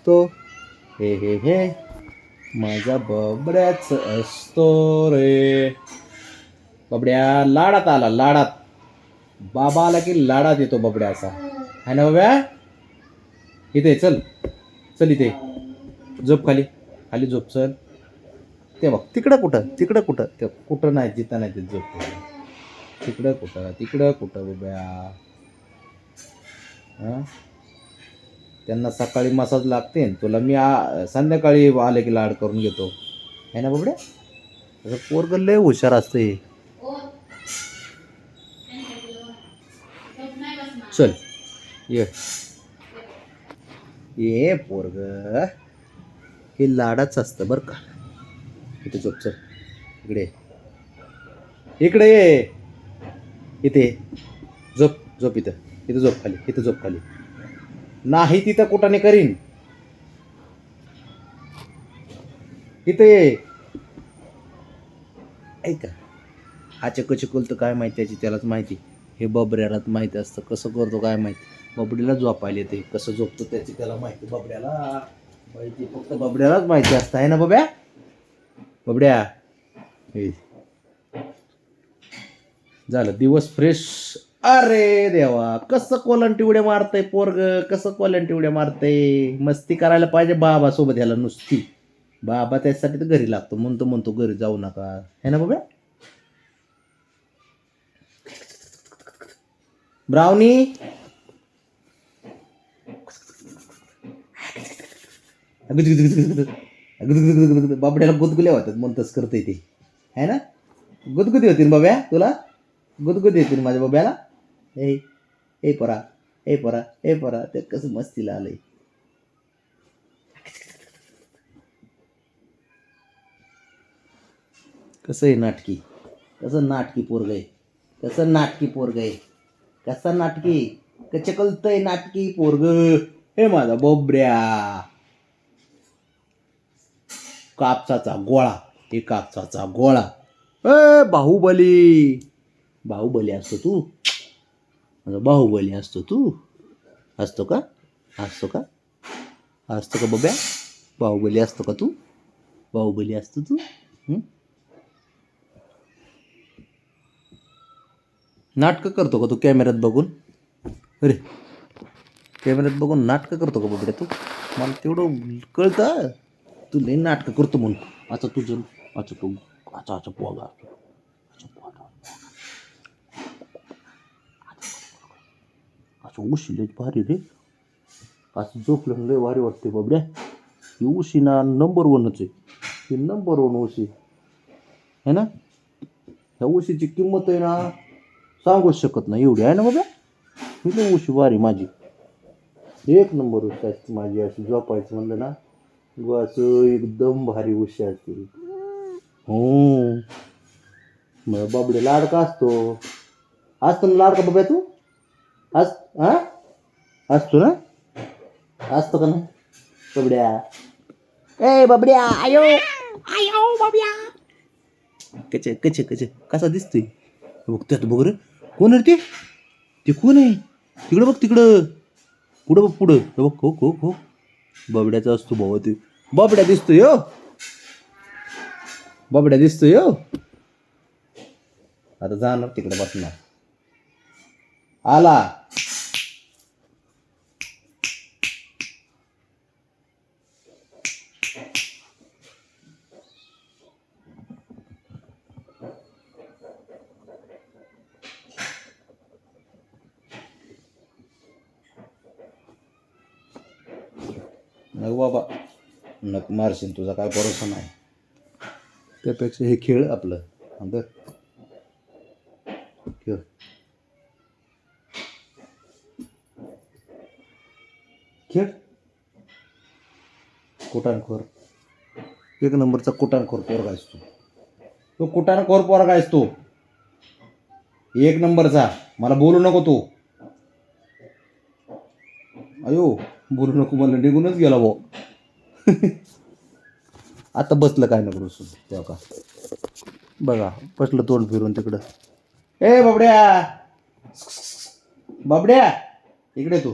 असतो. हे हे हे. माझा बबड्याच असतो रे. बबड्या लाडात आला लाडात. बाबा आला की लाडात येतो बबड्या असा. आहे ना बब्या इथे चल. चल इथे. झोप खाली. खाली झोप चल. ते बघ तिकडं कुठं? तिकडं कुठं? ते कुठं नाही जिथं नाही ते झोप तिकडं कुठं? तिकडं कुठं बब्या हां? त्यांना सकाळी मसाज लागते तुला मी आ संध्याकाळी आले की लाड करून घेतो. आहे ना बाबड्या? असं पोरग लय हुशार असते. चल ये. ये पोरग हे लाडाच असतं बरं का. इथे झोप चल. इकडे ये. इकडे ये. इथे झोप झोप इथं. इथं झोप खाली इथं झोप खाली. नाही तिथं कुठाने करीन. इथं ये. ऐका. आचे कसे तर काय माहिती त्याची त्यालाच माहिती. हे बबऱ्यालाच माहिती असतं. कसं करतो काय माहिती. बबडीला झोपायला येते. कसं झोपतो त्याची त्याला माहिती. बबड्याला माहिती. फक्त बबड्यालाच माहिती असतं. आहे ना बब्या बबड्या. हे. झालं. दिवस फ्रेश अरे देवा कसं कोलंटी उड्या मारतय पोरग कसं कोलंटी उड्या मारतय? मस्ती करायला पाहिजे बाबा सोबत ह्याला नुसती. बाबा त्यासाठी तर घरी लागतो म्हणतो म्हणतो घरी जाऊ नका. है ना बाबा? ब्राउनी? बाबड्याला गुदगुल्या होतात म्हणतच करतोय ते. है ना? गुदगुदी होती ना बाब्या तुला? गुदगुदी होतील माझ्या बाब्याला? ए ए परा ए परा ए परा ते कसं मस्तीला आलंय. कसं आहे नाटकी? कसं नाटकी पोरग आहे? कसं नाटकी पोरग आहे? कसं नाटकी? कचे कळतंय नाटकी पोरग? हे माझा बोबड्या कापसाचा गोळा हे कापसाचा गोळा. ए बाहुबली. बाहुबली असतो तू? बाहुबली असतो तू असतो का असतो का असतो का बब्या बाहुबली असतो का तू बाहुबली असतो तू नाटकं करतो का तू कॅमेऱ्यात बघून अरे कॅमेऱ्यात बघून नाटकं करतो का बघड्या तू मला तेवढं कळतं तू लई नाटकं करतो म्हणून आता तुझं अच्छा तू अच्छा अच्छा पोगा अच्छा पोगा असं उशी लय भारी रे. असं झोपलं लय भारी वाटते बाबड्या. ही उशी ना नंबर वनच आहे. ही नंबर वन उशी. है ना? ह्या उशीची किंमत आहे ना सांगूच शकत नाही. एवढी आहे ना बाबा ही लय उशी भारी माझी. एक नंबर उशी असते माझी अशी झोपायचं म्हणलं ना असं एकदम भारी उशी असते. हो. मग बाबडे लाडका असतो. असतो ना लाडका बाबा तू? अस हा? असतो ना? असतो का ना बबड्या. ए बबड्या आयो. आयो बबड्या. कच कच कच. कसा दिसतोय? बघ त्यात बघ रे. कोण रे ते? ते कोण आहे? तिकडं बघ तिकडं. पुढं बघ पुढं. बघ हो हो हो. बबड्याचा असतो भाऊ ते. बबड्या दिसतोय हो. बबड्या दिसतोय हो. आता जाणार तिकडे बसणार. आला. नको बाबा. नक मारशील तुझा काय भरोसा नाही. त्यापेक्षा हे खेळ आपलं. अंदर खेळ. खेळ. कुटाणखोर. एक नंबरचा कुटाणखोर पोरगा आहेस तू. तो कुटाणखोर पोरगा आहेस तू. एक नंबरचा. मला बोलू नको तू. अयो बोलू नको मला निघूनच गेला भाऊ. आता बसलं काय नको बसून तेव्हा का. बघा बसलं तोंड फिरून तिकडं. ए बाबड्या. बाबड्या इकडे तू.